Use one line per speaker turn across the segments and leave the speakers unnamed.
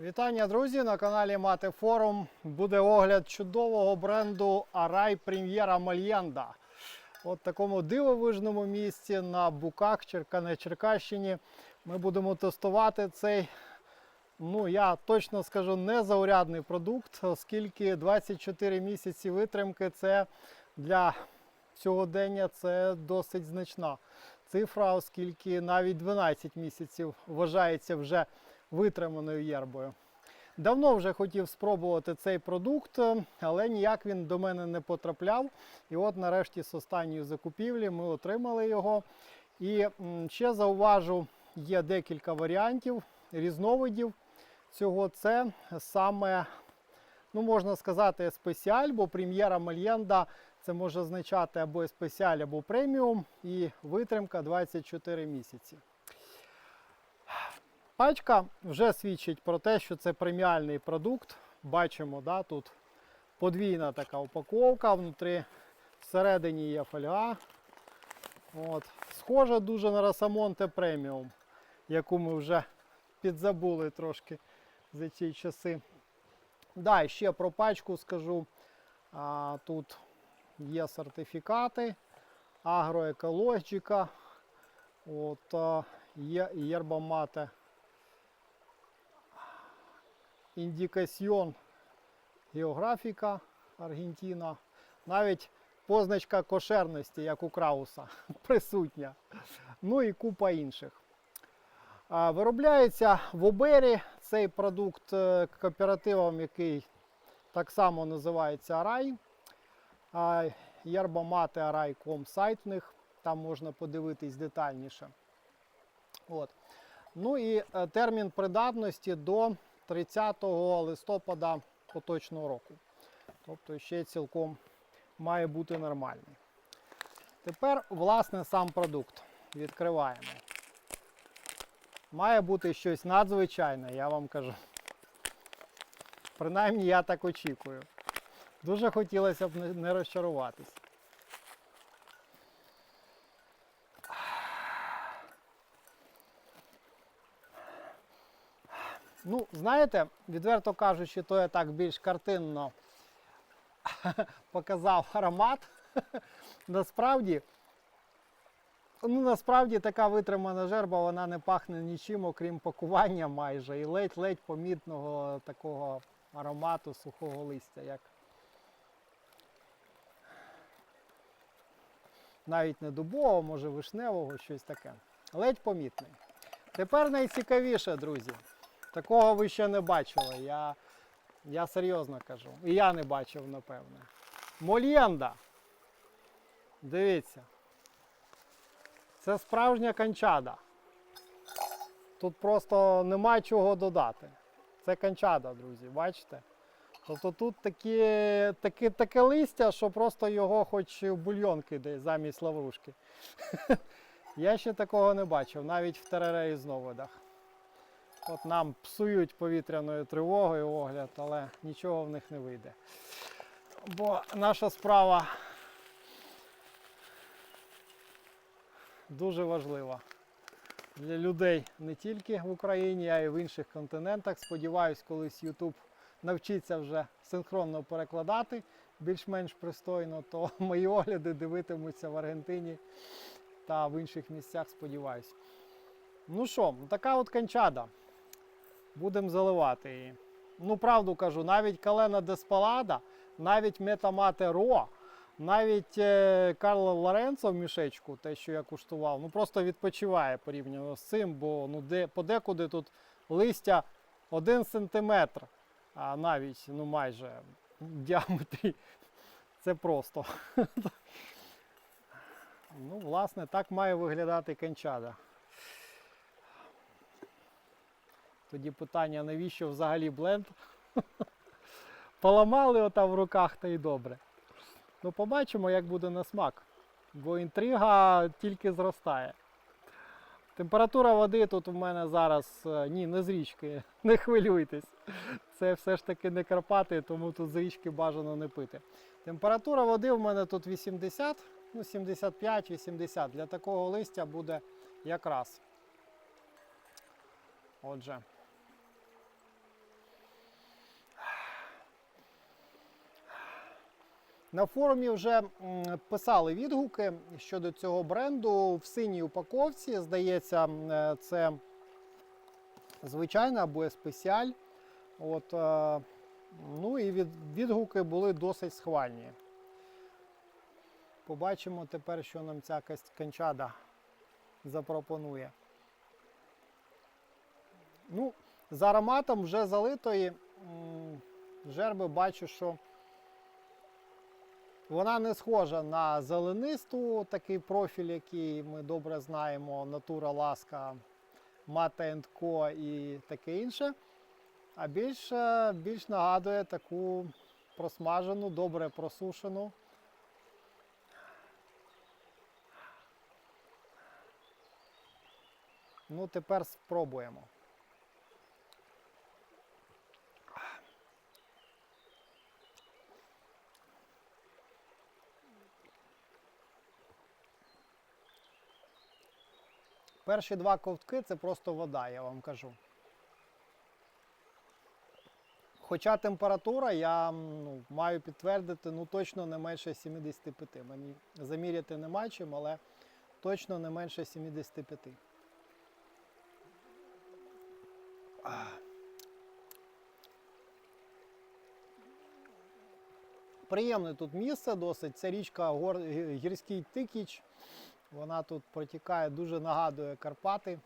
Вітання, друзі! На каналі Мати Форум буде огляд чудового бренду Арай Прем'єра Мальєнда. От такому дивовижному місці на Буках, Черка- Черкащині. Ми будемо тестувати цей, ну я точно скажу, незаурядний продукт, оскільки 24 місяці витримки це для сьогодення це досить значна цифра, оскільки навіть 12 місяців вважається вже витриманою єрбою. Давно вже хотів спробувати цей продукт, але ніяк він до мене не потрапляв. І от нарешті з останньої закупівлі ми отримали його. І ще зауважу, є декілька варіантів, різновидів цього. Це саме, ну можна сказати, спеціаль, бо прем'єра Мальєнда це може означати або спеціаль, або преміум, і витримка 24 місяці. Пачка вже свідчить про те, що це преміальний продукт. Бачимо, да, тут подвійна така упаковка, внутрі всередині є фольга. От. Схоже дуже на Росамонте преміум, яку ми вже підзабули трошки за ці часи. Да, ще про пачку скажу. А, тут є сертифікати, агроекологіка, от, є єрба мате індикаціон географіка Аргентина. Навіть позначка кошерності, як у Крауса, присутня. Ну і купа інших. Виробляється в Обері цей продукт е, кооперативом, який так само називається Арай. А, Єрбамати Арай.ком сайт в них, там можна подивитись детальніше. От. Ну і е, термін придатності до 30 листопада поточного року. Тобто ще цілком має бути нормальний. Тепер, власне, сам продукт. Відкриваємо. Має бути щось надзвичайне, я вам кажу. Принаймні я так очікую. Дуже хотілося б не- розчаруватись. Ну, знаєте, відверто кажучи, то я так більш картинно показав аромат. насправді, ну, насправді така витримана жерба, вона не пахне нічим, окрім пакування майже. І ледь-ледь помітного такого аромату сухого листя, як навіть не дубового, може вишневого, щось таке. Ледь помітний. Тепер найцікавіше, друзі. Такого ви ще не бачили. Я, я серйозно кажу. І я не бачив, напевне. Мольєнда. Дивіться. Це справжня канчада. Тут просто нема чого додати. Це канчада, друзі, бачите? Тобто тут такі, такі, таке листя, що просто його хоч бульйон кидай замість лаврушки. Я ще такого не бачив, навіть в теререзновидах. От нам псують повітряною тривогою огляд, але нічого в них не вийде. Бо наша справа дуже важлива для людей не тільки в Україні, а й в інших континентах. Сподіваюсь, колись YouTube навчиться вже синхронно перекладати більш-менш пристойно, то мої огляди дивитимуться в Аргентині та в інших місцях, сподіваюсь. Ну що, така от канчада. Будемо заливати її. Ну, правду кажу, навіть Калена Деспалада, навіть Метамате Ро, навіть е, Карло Лоренцо в мішечку, те, що я куштував, ну просто відпочиває порівняно з цим, бо ну, де, подекуди тут листя 1 сантиметр, а навіть ну, майже в діаметрі. Це просто. Ну, власне, так має виглядати канчада. Тоді питання, навіщо взагалі бленд? Поламали ота в руках та й добре. Ну, побачимо, як буде на смак. Бо інтрига тільки зростає. Температура води тут у мене зараз, е, ні, не з річки, не хвилюйтесь. Це все ж таки не Карпати, тому тут з річки бажано не пити. Температура води у мене тут 80, ну 75-80. Для такого листя буде якраз. Отже. На форумі вже писали відгуки щодо цього бренду в синій упаковці. Здається, е, це звичайна або спеціаль. От, е, ну і від, відгуки були досить схвальні. Побачимо тепер, що нам ця канчада запропонує. Ну, з ароматом вже залитої жерби бачу, що вона не схожа на зеленисту, такий профіль, який ми добре знаємо, Натура Ласка, Мата Co і таке інше. А більш, е, більш нагадує таку просмажену, добре просушену. Ну, тепер спробуємо. Перші два ковтки це просто вода, я вам кажу. Хоча температура, я ну, маю підтвердити, ну точно не менше 75. Мені заміряти нема чим, але точно не менше 75. Приємне тут місце досить. Це річка Гор... Гірський Тикіч. Вона тут протікає, дуже нагадує Карпати.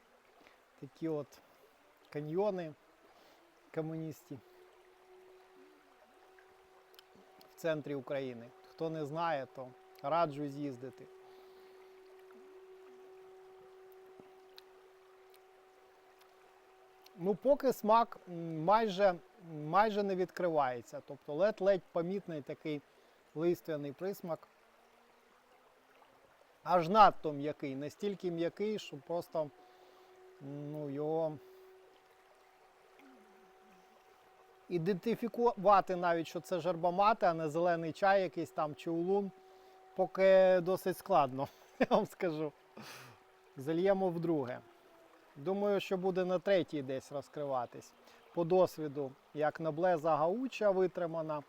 Такі от каньйони комуністі в центрі України. Хто не знає, то раджу з'їздити. Ну, поки смак майже, майже не відкривається. Тобто ледь-ледь помітний такий листвяний присмак. Аж надто м'який, настільки м'який, що просто ну, його ідентифікувати навіть, що це жербомати, а не зелений чай якийсь там чи улун, поки досить складно, я вам скажу. Зальємо вдруге. Думаю, що буде на третій десь розкриватись. По досвіду, як наблеза гауча витримана,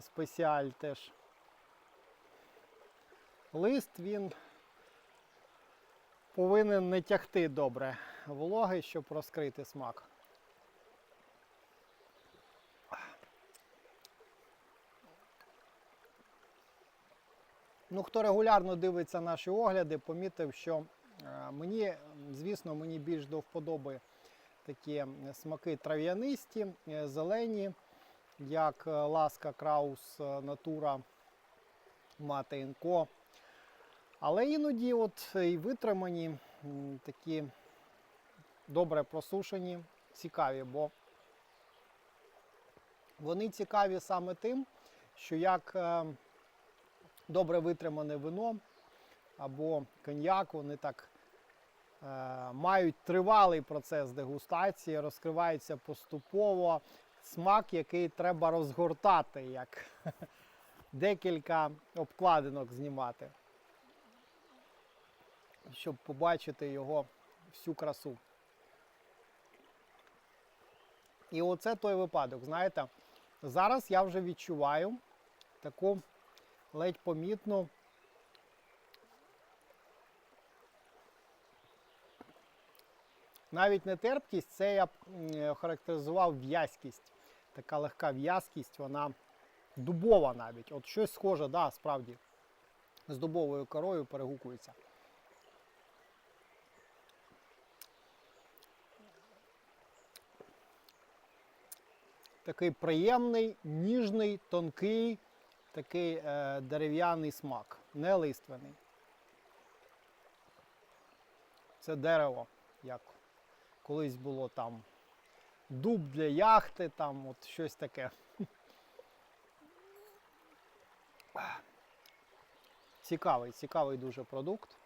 спеціаль теж. Лист він повинен не тягти добре вологи, щоб розкрити смак. Ну, хто регулярно дивиться наші огляди, помітив, що е, мені, звісно, мені більш до вподоби такі смаки трав'янисті, е, зелені, як е, Ласка Краус Натура Мати Інко. Але іноді от і витримані такі добре просушені, цікаві, бо вони цікаві саме тим, що як е, добре витримане вино або коньяк, вони так е, мають тривалий процес дегустації, розкриваються поступово. Смак, який треба розгортати, як декілька обкладинок знімати, щоб побачити його всю красу. І оце той випадок. Знаєте, зараз я вже відчуваю таку ледь помітну навіть не терпкість, це я б характеризував в'язкість. Така легка в'язкість, вона дубова навіть. От щось схоже, да, справді, з дубовою корою перегукується. Такий приємний, ніжний, тонкий, такий е, дерев'яний смак, не лиственний. Це дерево, як колись було там дуб для яхти, там от щось таке. Цікавий, цікавий дуже продукт.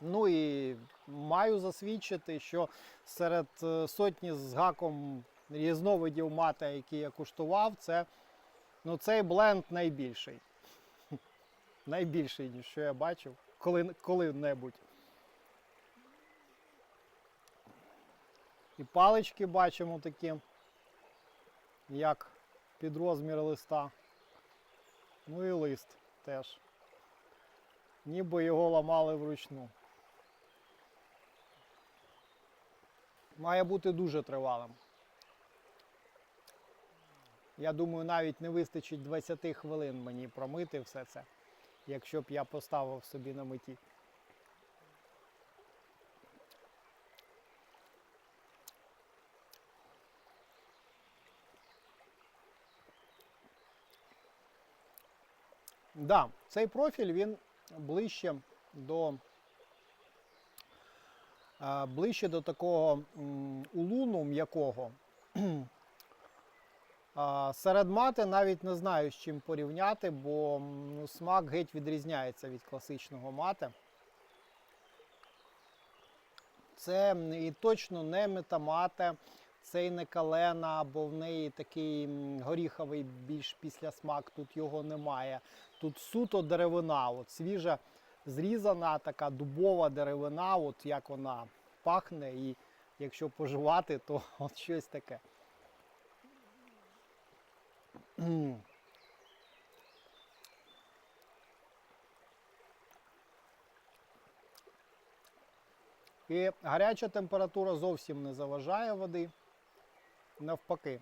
Ну і маю засвідчити, що серед е, сотні з гаком різновидів мата, які я куштував, це ну, цей бленд найбільший. Найбільший, ніж що я бачив коли, коли-небудь. І палички бачимо такі як під розмір листа. Ну і лист теж. Ніби його ламали вручну. Має бути дуже тривалим. Я думаю, навіть не вистачить 20 хвилин мені промити все це, якщо б я поставив собі на меті. Да, цей профіль він ближче до ближче до такого улуну м'якого. Серед мати навіть не знаю з чим порівняти, бо ну, смак геть відрізняється від класичного мати. Це і точно не метамате, це і не калена, бо в неї такий горіховий більш післясмак, тут його немає. Тут суто деревина, от свіжа зрізана, така дубова деревина, от як вона пахне, і якщо поживати, то от щось таке. І гаряча температура зовсім не заважає води. Навпаки.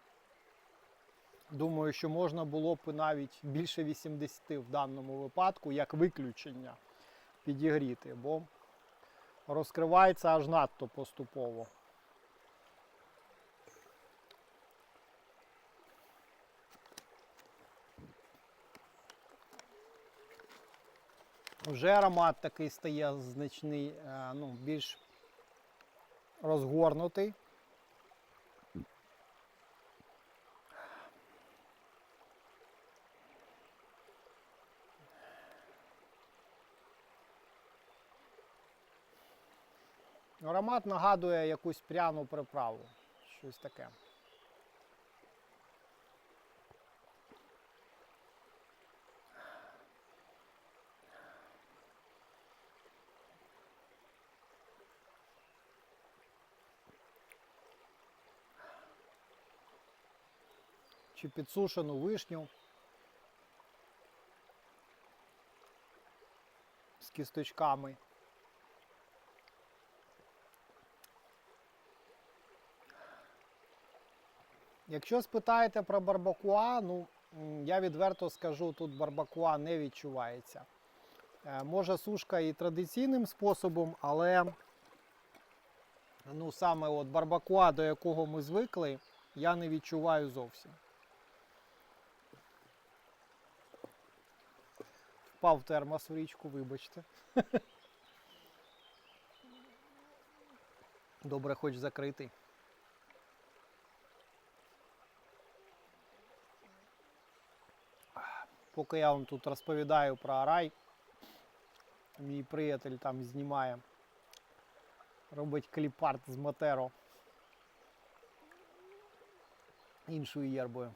Думаю, що можна було б навіть більше 80 в даному випадку, як виключення підігріти, бо розкривається аж надто поступово. Вже аромат такий стає значний, е, ну, більш розгорнутий. Аромат нагадує якусь пряну приправу. Щось таке. Чи підсушену вишню. З кісточками. Якщо спитаєте про барбакуа, ну я відверто скажу, тут барбакуа не відчувається. Е, Може сушка і традиційним способом, але ну, саме от барбакуа, до якого ми звикли, я не відчуваю зовсім. Впав термос в річку, вибачте. Добре, хоч закритий. Поки я вам тут розповідаю про Арай, мій приятель там знімає, робить кліпарт з Матеро іншою єрбою.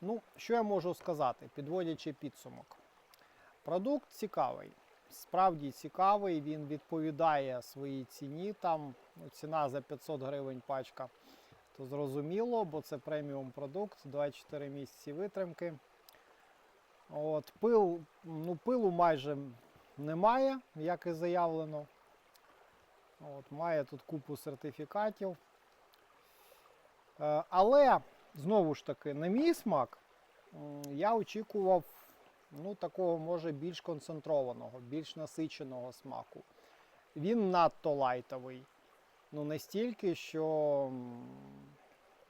Ну, що я можу сказати, підводячи підсумок. Продукт цікавий справді цікавий, він відповідає своїй ціні. Там ну, ціна за 500 гривень пачка, то зрозуміло, бо це преміум продукт, 24 місяці витримки. От, пил, ну, Пилу майже немає, як і заявлено. От, Має тут купу сертифікатів. Е, Але, знову ж таки, на мій смак, я очікував ну, такого може більш концентрованого, більш насиченого смаку. Він надто лайтовий. Ну, настільки, що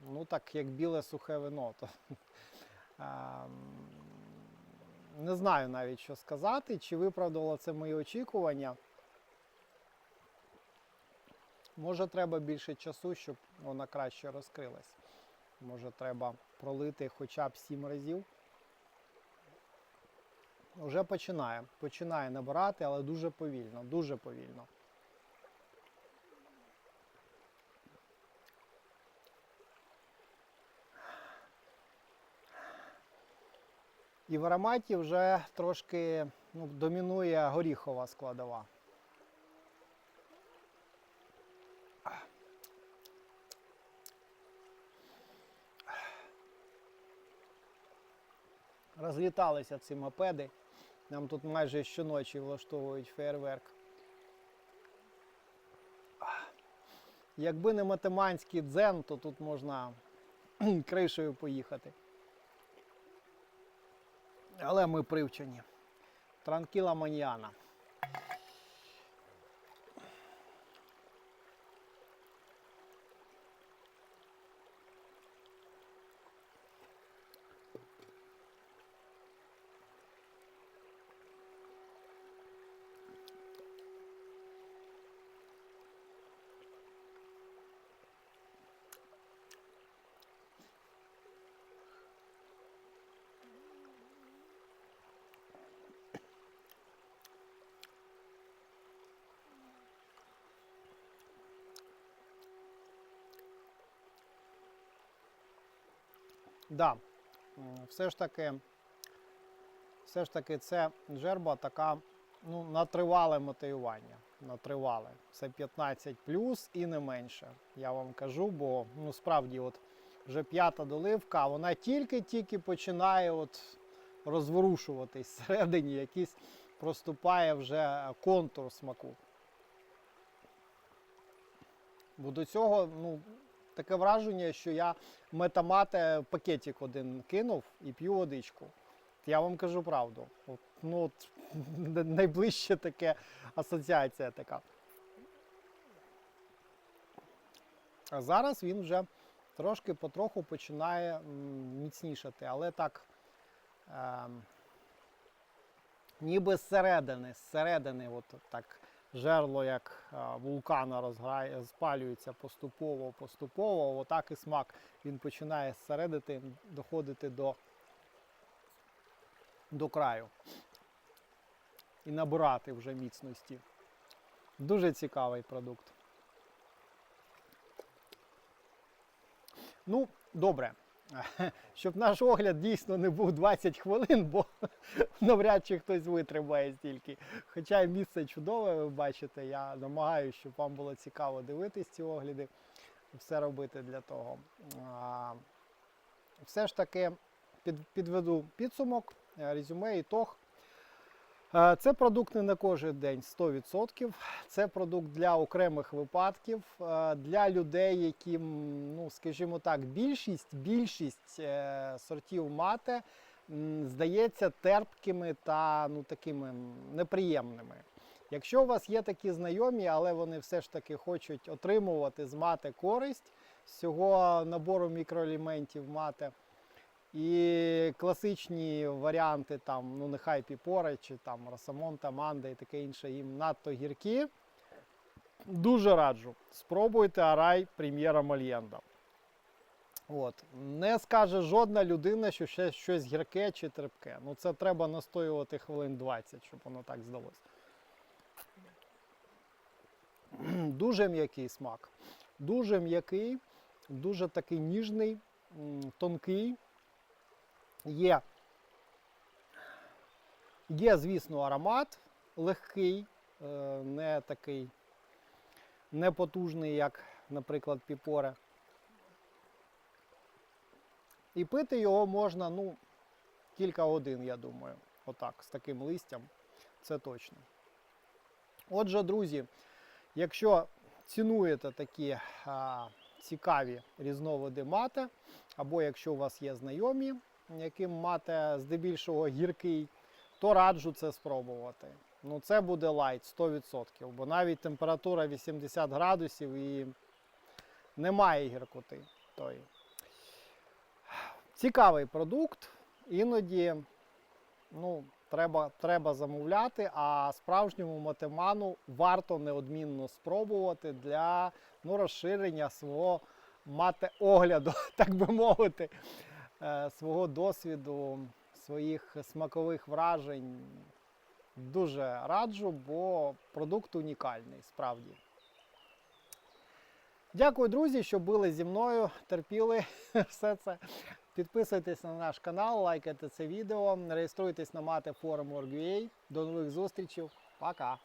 ну, так як біле сухе вино. То, не знаю навіть, що сказати, чи виправдало це мої очікування. Може, треба більше часу, щоб вона краще розкрилась. Може, треба пролити хоча б 7 разів. Вже починає. Починає набирати, але дуже повільно, дуже повільно. І в ароматі вже трошки ну, домінує горіхова складова. Розліталися ці мопеди. Нам тут майже щоночі влаштовують фейерверк. Якби не матеманський дзен, то тут можна кришею поїхати. Але ми привчені. Транкіла маніана. Да, все ж таки, все ж таки, це жерба така ну, на тривале мотивування. На тривале. Це 15 плюс і не менше. Я вам кажу, бо ну, справді, от вже п'ята доливка, вона тільки-тільки починає от розворушуватись всередині, якийсь проступає вже контур смаку. Бо до цього, ну, таке враження, що я метамате пакетик один кинув і п'ю водичку. Я вам кажу правду. От, ну, от, найближче таке асоціація така. А зараз він вже трошки потроху починає міцнішати, але так. ем, ніби зсередини, зсередини, от так жерло, як вулкана розграє, спалюється поступово, поступово, отак і смак він починає зсередити, доходити до, до краю і набирати вже міцності. Дуже цікавий продукт. Ну, добре. Щоб наш огляд дійсно не був 20 хвилин, бо навряд чи хтось витримає стільки. Хоча місце чудове, ви бачите, я намагаюся, щоб вам було цікаво дивитись ці огляди, все робити для того. Все ж таки підведу підсумок, резюме резюме, ітог. Е, Це продукт не на кожен день 100%. Це продукт для окремих випадків, е, для людей, яким, ну скажімо так, більшість, більшість е, сортів мате здається терпкими та ну, такими неприємними. Якщо у вас є такі знайомі, але вони все ж таки хочуть отримувати з мати користь з цього набору мікроелементів мати, і класичні варіанти, там, ну нехай піпори чи там Росамон, Таманда і таке інше, їм надто гіркі. Дуже раджу. Спробуйте Арай прем'єра Мальєнда. От. Не скаже жодна людина, що ще щось гірке чи терпке. Ну це треба настоювати хвилин 20, щоб воно так здалося. Дуже м'який смак. Дуже м'який, дуже такий ніжний, тонкий. Є, є, звісно, аромат легкий, е, не такий непотужний, як, наприклад, піпоре. І пити його можна, ну, кілька годин, я думаю. Отак, з таким листям. Це точно. Отже, друзі, якщо цінуєте такі а, цікаві різновиди мати, або якщо у вас є знайомі, яким мати здебільшого гіркий, то раджу це спробувати. Ну, це буде лайт 100%, бо навіть температура 80 градусів і немає гіркоти. тої. Цікавий продукт, іноді ну, треба, треба замовляти, а справжньому матеману варто неодмінно спробувати для ну, розширення свого мати-огляду, так би мовити, свого досвіду, своїх смакових вражень. Дуже раджу, бо продукт унікальний, справді. Дякую, друзі, що були зі мною, терпіли все це. Підписуйтесь на наш канал, лайкайте це відео, реєструйтесь на мати форум До нових зустрічей. Пока!